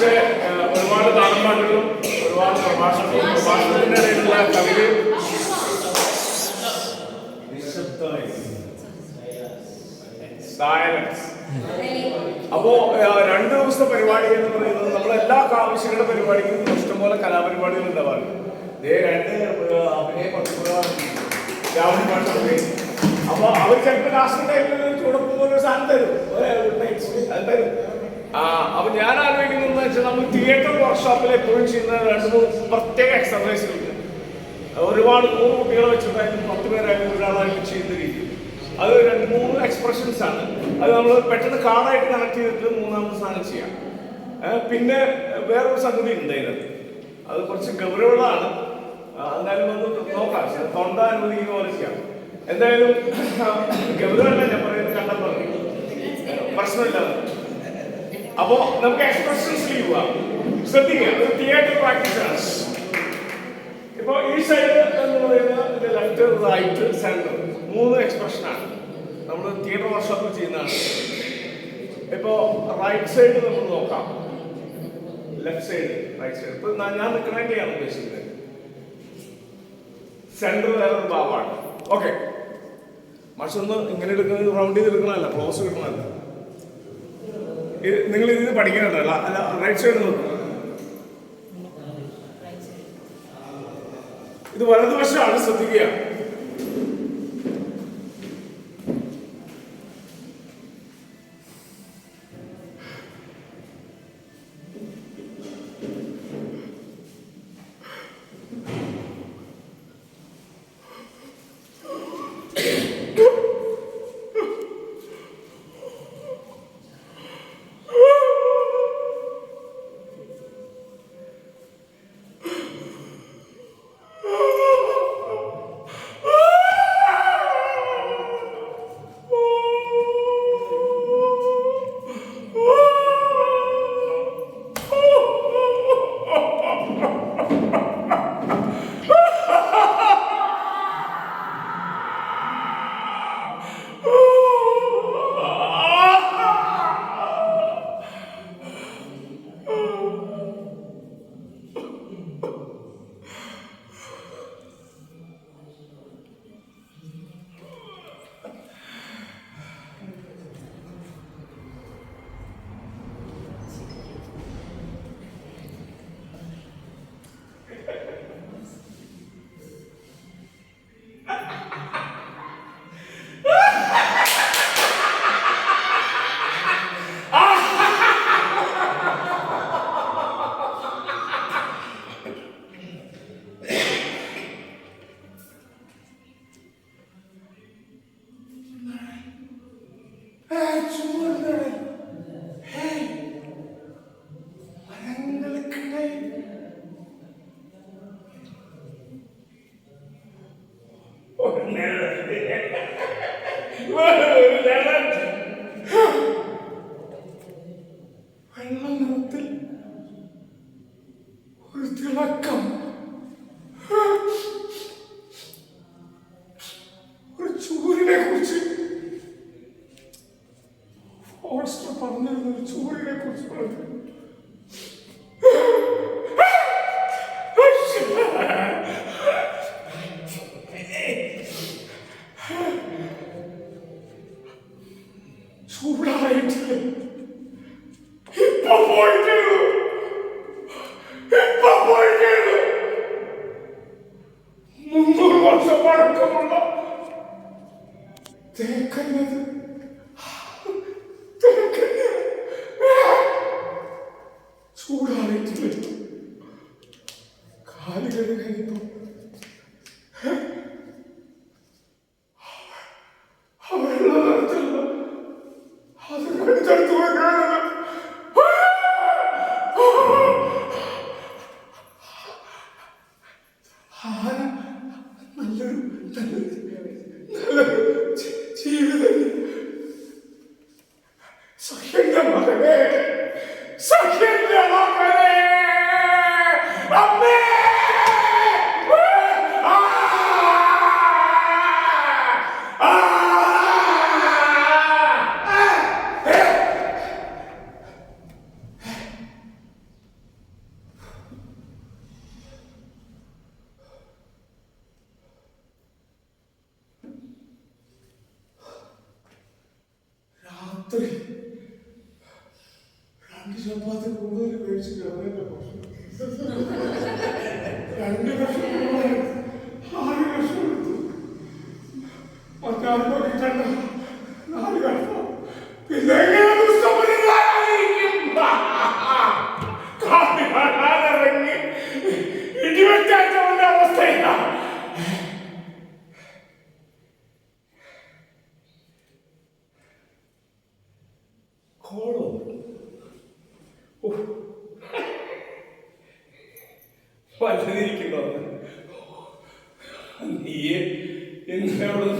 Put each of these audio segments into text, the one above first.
പക്ഷേ ഒരുപാട് നാടൻപാട്ടുകളും ഒരുപാട് പ്രഭാഷണങ്ങളും പ്രഭാഷണത്തിന്റെ ഇടയിലുള്ള കവിത സൈലൻസ് അപ്പോ രണ്ടു ദിവസത്തെ പരിപാടി എന്ന് പറയുന്നത് നമ്മൾ എല്ലാ കാവശ്യങ്ങളുടെ പരിപാടിക്കും ഇഷ്ടംപോലെ കലാപരിപാടികൾ ഉണ്ടാവാറുണ്ട്. ദേ രണ്ട് അഭിനയ രാവണി അപ്പൊ അവർ ചിലപ്പോൾ ലാസ്റ്റ് ടൈമിൽ സാധനം തരും ആ അപ്പൊ ഞാൻ ആലോചിക്കുന്നത് വെച്ചാൽ നമ്മൾ തിയേറ്റർ വർക്ക്ഷോപ്പിൽ എപ്പോഴും ചെയ്യുന്ന രണ്ട് മൂന്ന് പ്രത്യേക എക്സർസൈസുകളുണ്ട് ഒരുപാട് നൂറ് കുട്ടികളെ വെച്ചിട്ടായാലും പത്ത് പേരായാലും ഒരാളായാലും ചെയ്യുന്ന രീതി. അത് രണ്ട് മൂന്ന് എക്സ്പ്രഷൻസ് ആണ്. അത് നമ്മൾ പെട്ടെന്ന് കാർഡായിട്ട് കണക്ട് ചെയ്തിട്ട് മൂന്നാമത്തെ സാധനം ചെയ്യാം. പിന്നെ വേറൊരു സംഗതി ഉണ്ട് അതിനകത്ത് അത് കുറച്ച് ഗൗരവമുള്ളതാണ്. എന്തായാലും ഒന്ന് നോക്കാം. തൊണ്ട അനുവദിക്കുന്ന പോലെ ചെയ്യാം. എന്തായാലും ഗൗരവമല്ല ഞാൻ പറയുന്നത് കണ്ടാൽ പറഞ്ഞു പ്രശ്നമില്ല അപ്പോ നമുക്ക് എക്സ്പ്രഷൻസ് ചെയ്യുക ശ്രദ്ധിക്കുക തിയേറ്റർ പ്രാക്ടീസ് ഇപ്പോ ഈ സൈഡ് എന്ന് പറയുന്നത് ലെഫ്റ്റ് റൈറ്റ് സെന്റർ മൂന്ന് എക്സ്പ്രഷൻ ആണ്. നമ്മൾ തിയേറ്റർ വർക്ക്ഷോപ്പിൽ ചെയ്യുന്നതാണ്. ഇപ്പോ റൈറ്റ് സൈഡ് നമ്മൾ നോക്കാം. ലെഫ്റ്റ് സൈഡ് റൈറ്റ് സൈഡ് ഇപ്പൊ ഞാൻ നിൽക്കണേക്കെയാണ് ഉദ്ദേശിക്കുന്നത്. സെന്റർ വേറൊരു ഭാഗമാണ്. ഓക്കെ മറിച്ചൊന്ന് ഇങ്ങനെ എടുക്കുന്നത് റൗണ്ട് ചെയ്ത് എടുക്കണമല്ല ക്ലോസ് കിട്ടണമല്ല നിങ്ങൾ ഇതിന് പഠിക്കുന്നുണ്ടല്ല അല്ല റൈറ്റ് സൈഡ് നോക്കും. ഇത് വലതുവശമാണ് ശ്രദ്ധിക്കുക. വെള്ള നിറത്തിൽ ഒരു തിളക്കം 그래 사실은 그래 안돼 Three. ചപ്പാത്തി കൂടുതൽ മേടിച്ച് കിടന്നതിന്റെ പ്രശ്നം രണ്ട് ലക്ഷം രൂപ ആറ് ലക്ഷം എടുത്തു. പത്താറ് നാല് ലക്ഷം പിന്നെ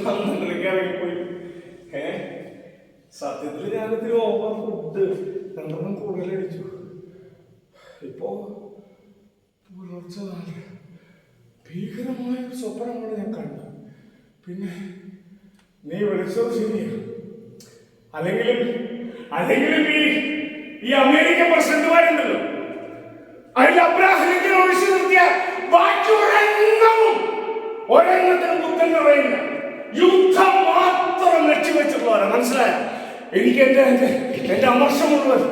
പന്ത്രണ്ടരക്ക് ഇറങ്ങിപ്പോയി. ഏ? സത്യത്തിൽ ഞാനിത്തിരി ഓവർ ഫുഡ് രണ്ടെണ്ണം കൂടുതൽ അടിച്ചു. ഇപ്പോ പുലർച്ചെ നാല്. ഭീകരമായ ഒരു സ്വപ്നമാണ് ഞാൻ കണ്ടത്. പിന്നെ നീ വിളിച്ചത് ശരിയാണ് അല്ലെങ്കിലും അല്ലെങ്കിലും ഈ ഈ അമേരിക്കൻ പ്രസിഡന്റുമാരുണ്ടല്ലോ. അതിൽ അബ്രാഹം പറയുന്നില്ല യുദ്ധം മാത്രം ലക്ഷ്യവെച്ചിട്ടുള്ളവരാ. മനസ്സിലായ? എനിക്ക് എന്റെ എന്റെ എന്റെ അമർഷം മുഴുവൻ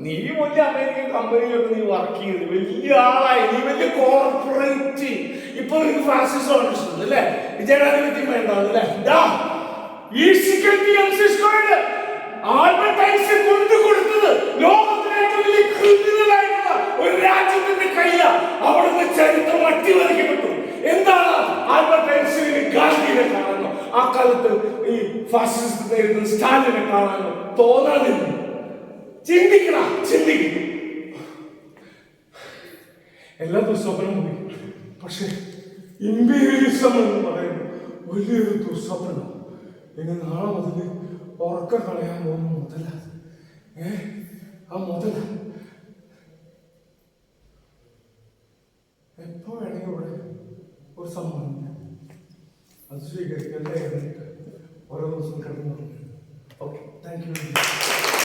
നീ വലിയ അമേരിക്കൻ കമ്പനിയിലൊക്കെ നീ വർക്ക് ചെയ്ത് വലിയ ആളായി. നീ വലിയ കോർപ്പറേറ്റ് ഇപ്പൊ നിനക്ക് ഫാസിസം ഇഷ്ടം അല്ലേ? ജനാധിപത്യം വേണ്ടാവും അല്ലേ? ദാ, ഈ വലിയ ക്രിമിനലായിട്ടുള്ള കാലത്ത് ഈ ഫാസിസ്റ്റ് സ്റ്റാലിനെ കാണാനോ തോന്നാനില്ല. ചിന്തിക്കണ ചിന്തിക്കണം എല്ലാ ദുസ്വപ്നം പോയി പക്ഷേ ഇമ്പീരിയലിസം എന്ന് പറയുന്നത് വലിയൊരു ദുസ്വപ്നം. ഇനി നാളെ മുതൽ ഉറക്കം കളയാൻ പോകുന്ന മുതല. ഏ ആ മുതല. എപ്പോ വേണമെങ്കിൽ ഇവിടെ ഒരു സമ്മാനം അത് സ്വീകരിക്കല്ലേ ഓരോ ദിവസം കിടന്നു ഓക്കെ താങ്ക് യു